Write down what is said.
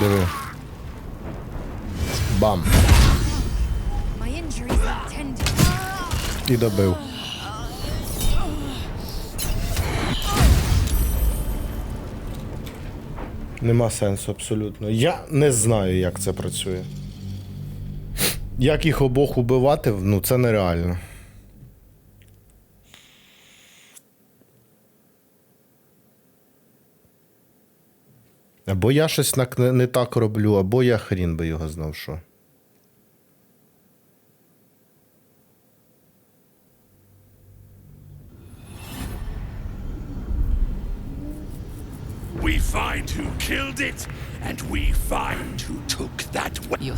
Диви. Бам. І добив. Нема сенсу абсолютно. Я не знаю, як це працює. Як їх обох убивати, ну це нереально. Або я щось нак- не, не так роблю, або я хрін би його знав, що. We find who killed it, and we find who took that weapon. Your